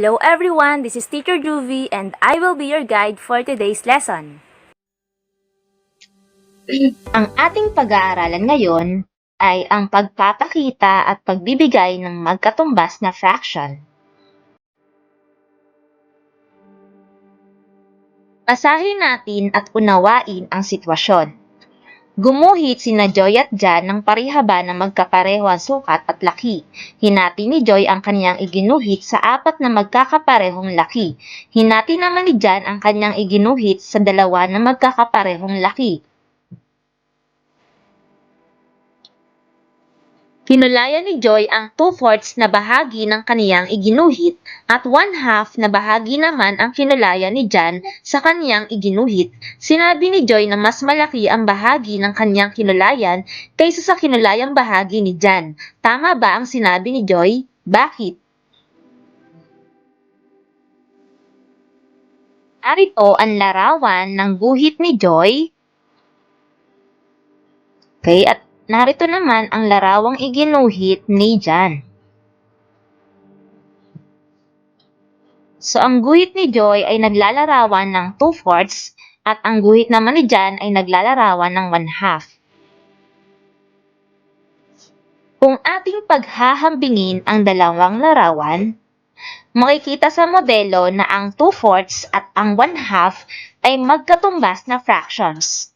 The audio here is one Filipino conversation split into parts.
Hello everyone, this is Teacher Juvie and I will be your guide for today's lesson. Ang ating pag-aaralan ngayon ay ang pagpapakita at pagbibigay ng magkatumbas na fraction. Basahin natin at unawain ang sitwasyon. Gumuhit sina Joy at Jan ng parihaba na magkapareho ang sukat at laki. Hinati ni Joy ang kanyang iginuhit sa apat na magkakaparehong laki. Hinati naman ni Jan ang kanyang iginuhit sa dalawa na magkakaparehong laki. Hinulayan ni Joy ang 2-fourths na bahagi ng kaniyang iginuhit at 1-half na bahagi naman ang hinulayan ni Jan sa kaniyang iginuhit. Sinabi ni Joy na mas malaki ang bahagi ng kaniyang hinulayan kaysa sa hinulayang bahagi ni Jan. Tama ba ang sinabi ni Joy? Bakit? Arito ang larawan ng guhit ni Joy. Okay, at narito naman ang larawang iginuhit ni Jan. So, ang guhit ni Joy ay naglalarawan ng 2 fourths at ang guhit naman ni Jan ay naglalarawan ng 1 half. Kung ating paghahambingin ang dalawang larawan, makikita sa modelo na ang 2 fourths at ang 1 half ay magkatumbas na fractions.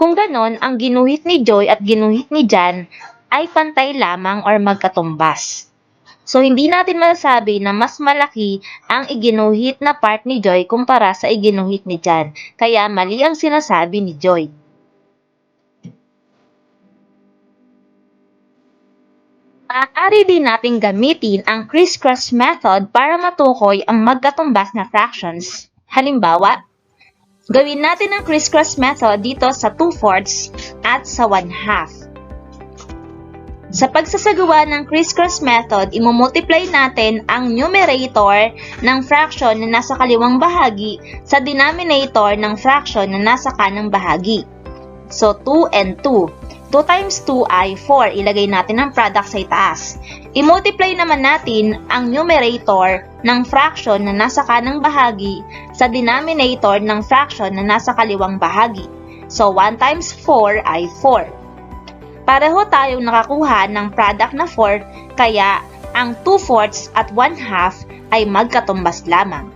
Kung ganon, ang ginuhit ni Joy at ginuhit ni Jan ay pantay lamang or magkatumbas. So, hindi natin masasabi na mas malaki ang iginuhit na part ni Joy kumpara sa iginuhit ni Jan. Kaya mali ang sinasabi ni Joy. Maaari din natin gamitin ang crisscross method para matukoy ang magkatumbas na fractions. Halimbawa, Gawin natin ang crisscross method dito sa 2 fourths at sa 1 half. Sa pagsasagawa ng crisscross method, imumultiply natin ang numerator ng fraction na nasa kaliwang bahagi sa denominator ng fraction na nasa kanang bahagi. So, 2 and 2. 2 times 2 ay 4. Ilagay natin ang product sa itaas. I-multiply naman natin ang numerator ng fraction na nasa kanang bahagi sa denominator ng fraction na nasa kaliwang bahagi. So, 1 times 4 ay 4. Pareho tayong nakakuha ng product na 4, kaya ang 2 fourths at 1 half ay magkatumbas lamang.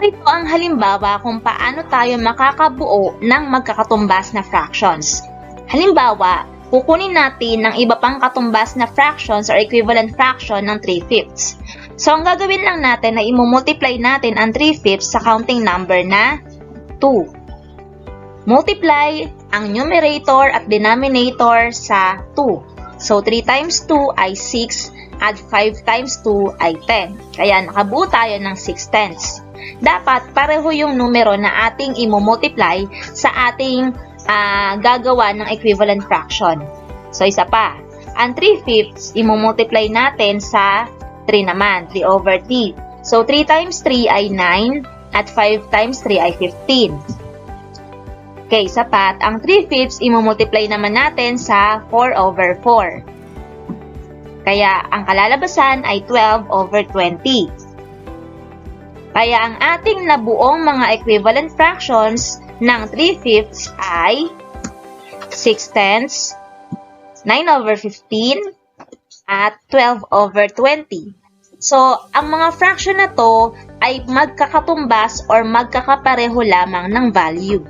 Narito ang halimbawa kung paano tayo makakabuo ng magkakatumbas na fractions. Halimbawa, kukunin natin ng iba pang katumbas na fractions or equivalent fraction ng 3 fifths. So, ang gagawin lang natin ay imumultiply natin ang 3 fifths sa counting number na 2. Multiply ang numerator at denominator sa 2. So, 3 times 2 ay 6 at 5 times 2 ay 10. Kaya nakabuo tayo ng 6 tenths. Dapat pareho yung numero na ating imumultiply sa ating ah, gagawa ng equivalent fraction. So, isa pa. Ang 3 fifths, imumultiply natin sa 3 naman, 3 over 3. So, 3 times 3 ay 9 at 5 times 3 ay 15. Okay, sapat. Ang 3 fifths, imumultiply naman natin sa 4 over 4. Kaya, ang kalalabasan ay 12 over 20. Kaya, ang ating nabuong mga equivalent fractions ng 3 fifths ay 6 tenths, 9 over 15, at 12 over 20. So, ang mga fraction na to ay magkakatumbas or magkakapareho lamang ng value.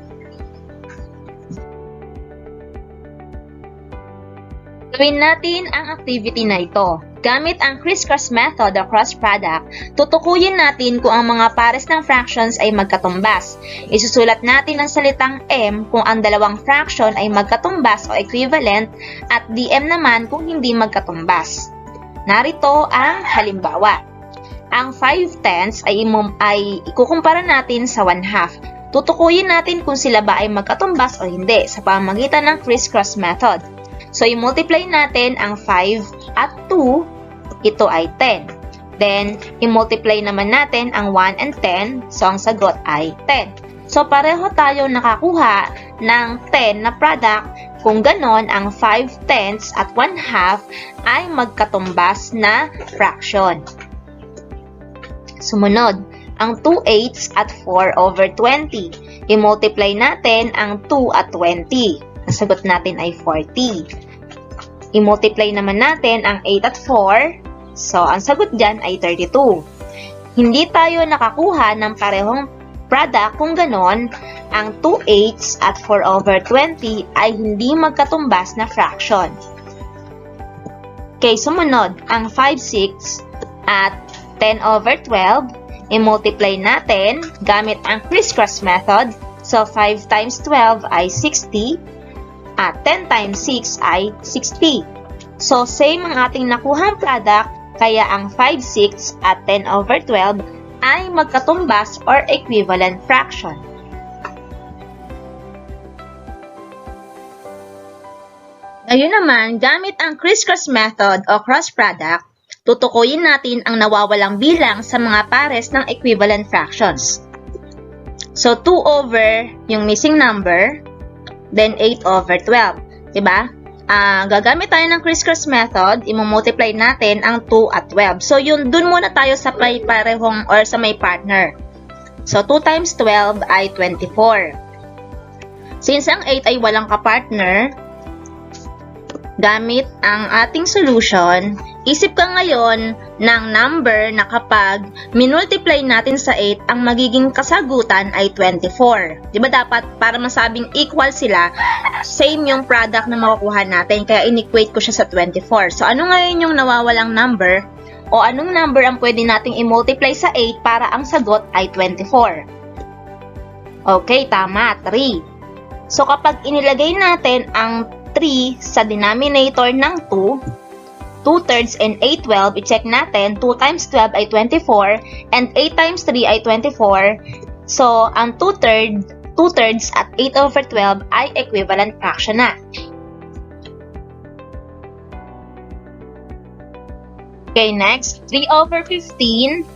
Gawin natin ang activity na ito. Gamit ang crisscross method o cross product, tutukuyin natin kung ang mga pares ng fractions ay magkatumbas. Isusulat natin ang salitang m kung ang dalawang fraction ay magkatumbas o equivalent at dm naman kung hindi magkatumbas. Narito ang halimbawa. Ang 5 tenths ay, imum, ay ikukumpara natin sa 1 half. Tutukuyin natin kung sila ba ay magkatumbas o hindi sa pamamagitan ng crisscross method. So, i-multiply natin ang 5 at 2, ito ay 10. Then, i-multiply naman natin ang 1 and 10, so ang sagot ay 10. So, pareho tayo nakakuha ng 10 na product kung ganon ang 5 tenths at 1 half ay magkatumbas na fraction. Sumunod, ang 2 eighths at 4 over 20. I-multiply natin ang 2 at 20. Ang sagot natin ay 40. I-multiply naman natin ang 8 at 4. So, ang sagot dyan ay 32. Hindi tayo nakakuha ng parehong product kung ganon, ang 2 eighths at 4 over 20 ay hindi magkatumbas na fraction. Okay, sumunod, ang 5 6 at 10 over 12, i-multiply natin gamit ang crisscross method. So, 5 times 12 ay 60 at 10 times 6 ay 60. So, same ang ating nakuhang product, kaya ang 5 6 at 10 over 12 ay magkatumbas or equivalent fraction. Ngayon naman, gamit ang crisscross method o cross product, tutukuyin natin ang nawawalang bilang sa mga pares ng equivalent fractions. So, 2 over yung missing number, then 8 over 12. Diba? Ah, gagamit tayo ng crisscross method, i-multiply natin ang 2 at 12. So, yun, dun muna tayo sa may parehong or sa may partner. So, 2 times 12 ay 24. Since ang 8 ay walang kapartner, gamit ang ating solution, isip ka ngayon ng number na kapag minultiply natin sa 8, ang magiging kasagutan ay 24. Di ba dapat para masabing equal sila, same yung product na makukuha natin, kaya in-equate ko siya sa 24. So ano ngayon yung nawawalang number o anong number ang pwede nating i-multiply sa 8 para ang sagot ay 24? Okay, tama, 3. So kapag inilagay natin ang 3 sa denominator ng 2, 2 thirds and 8 12, i-check natin, 2 times 12 ay 24, and 8 times 3 ay 24. So, ang 2 thirds, 2 thirds at 8 over 12 ay equivalent fraction na. Okay, next, 3 over 15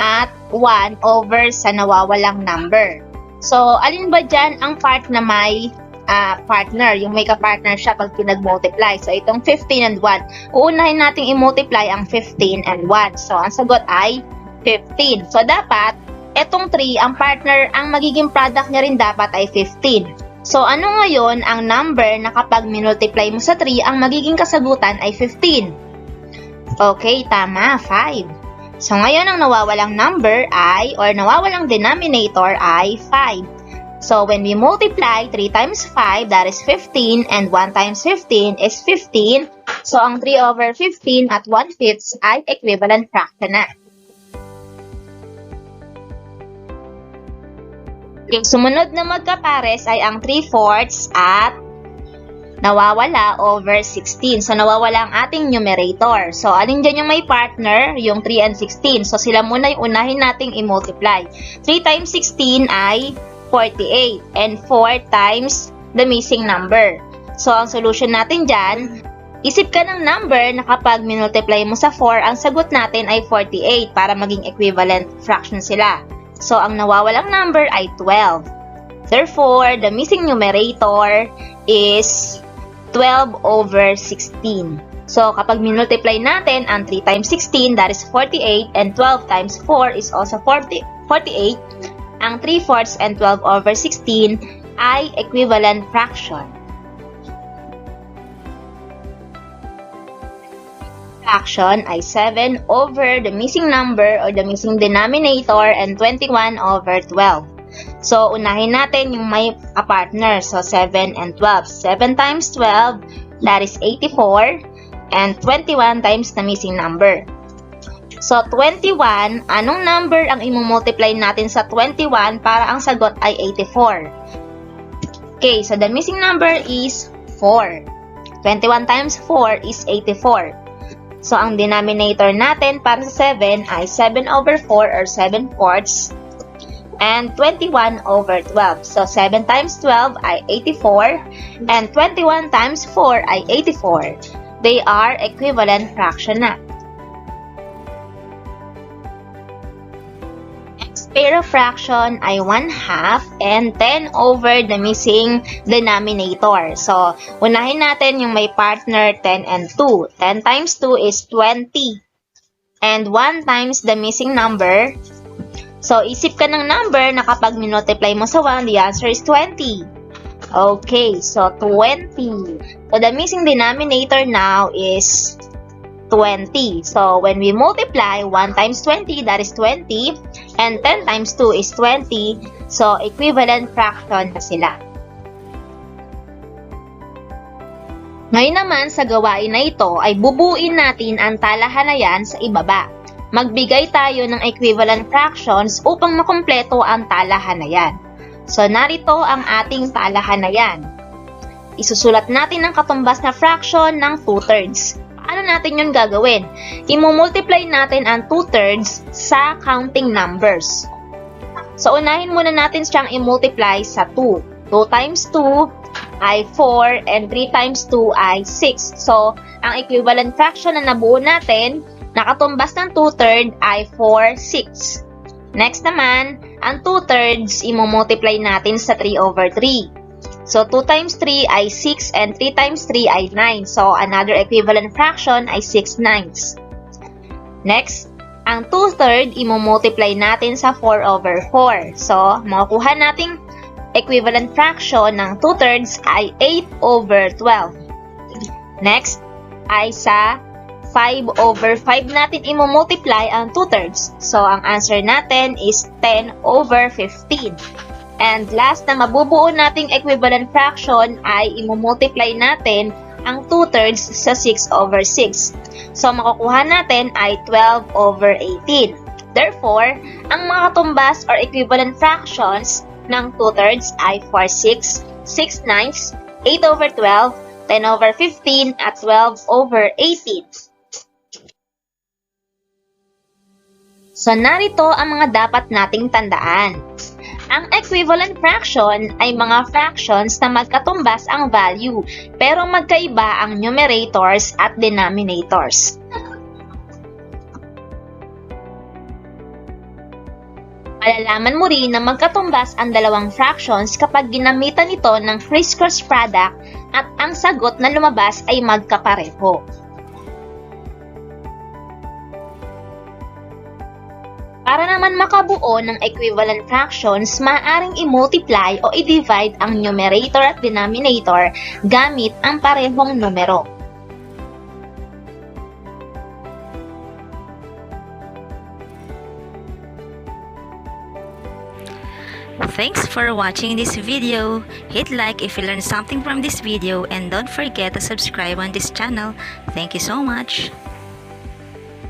at 1 over sa nawawalang number. So, alin ba dyan ang part na may ah, partner, yung may ka-partner siya pag pinag-multiply. So, itong 15 and 1. Uunahin natin i-multiply ang 15 and 1. So, ang sagot ay 15. So, dapat, etong 3, ang partner, ang magiging product niya rin dapat ay 15. So, ano ngayon ang number na kapag minultiply mo sa 3, ang magiging kasagutan ay 15? Okay, tama, 5. So, ngayon ang nawawalang number ay, or nawawalang denominator ay 5. So, when we multiply 3 times 5, that is 15, and 1 times 15 is 15. So, ang 3 over 15 at 1 fifths ay equivalent fraction na. Yung sumunod na magkapares ay ang 3 fourths at nawawala over 16. So, nawawala ang ating numerator. So, alin dyan yung may partner? Yung 3 and 16. So, sila muna yung unahin nating i-multiply. 3 times 16 ay 48. And 4 times the missing number. So, ang solution natin dyan, isip ka ng number na kapag minultiply mo sa 4, ang sagot natin ay 48 para maging equivalent fraction sila. So, ang nawawalang number ay 12. Therefore, the missing numerator is 12 over 16. So, kapag minultiply natin ang 3 times 16, that is 48, and 12 times 4 is also 40, 48, ang 3 fourths and 12 over 16 ay equivalent fraction. Fraction ay 7 over the missing number or the missing denominator and 21 over 12. So, unahin natin yung may partner. So, 7 and 12. 7 times 12, that is 84. And 21 times the missing number. So, 21, anong number ang imumultiply natin sa 21 para ang sagot ay 84? Okay, so the missing number is 4. 21 times 4 is 84. So, ang denominator natin para sa 7 ay 7 over 4 or 7 fourths and 21 over 12. So, 7 times 12 ay 84 and 21 times 4 ay 84. They are equivalent fraction na. Pair fraction ay 1 half and 10 over the missing denominator. So, unahin natin yung may partner 10 and 2. 10 times 2 is 20. And 1 times the missing number. So, isip ka ng number na kapag minultiply mo sa 1, the answer is 20. Okay, so 20. So, the missing denominator now is 20. So, when we multiply 1 times 20, that is 20. And 10 times 2 is 20. So, equivalent fraction na sila. Ngayon naman sa gawain na ito ay bubuin natin ang talahanayan sa ibaba. Magbigay tayo ng equivalent fractions upang makumpleto ang talahanayan. So narito ang ating talahanayan. Isusulat natin ang katumbas na fraction ng 2 thirds. Paano natin yun gagawin? Imumultiply natin ang 2 thirds sa counting numbers. So unahin muna natin siyang i-multiply sa 2. 2 times 2 ay 4 and 3 times 2 ay 6. So, ang equivalent fraction na nabuo natin, nakatumbas ng 2 third ay 4, 6. Next naman, ang 2 thirds, imumultiply natin sa 3 over 3. So, 2 times 3 ay 6 and 3 times 3 ay 9. So, another equivalent fraction ay 6 ninths. Next, ang 2 third, imumultiply natin sa 4 over 4. So, makukuha nating equivalent fraction ng 2 thirds ay 8 over 12. Next, ay sa 5 over 5 natin imumultiply ang 2 thirds. So, ang answer natin is 10 over 15. And last na mabubuo nating equivalent fraction ay imumultiply natin ang 2 thirds sa 6 over 6. So, makukuha natin ay 12 over 18. Therefore, ang mga katumbas or equivalent fractions ng 2 thirds ay 4 6, 6 ninths, 8 over 12, 10 over 15, at 12 over 18. So, narito ang mga dapat nating tandaan. Ang equivalent fraction ay mga fractions na magkatumbas ang value, pero magkaiba ang numerators at denominators. Malalaman mo rin na magkatumbas ang dalawang fractions kapag ginamitan ito ng crisscross product at ang sagot na lumabas ay magkapareho. Para naman makabuo ng equivalent fractions, maaaring i-multiply o i-divide ang numerator at denominator gamit ang parehong numero. Thanks for watching this video. Hit like if you learned something from this video and don't forget to subscribe on this channel. Thank you so much.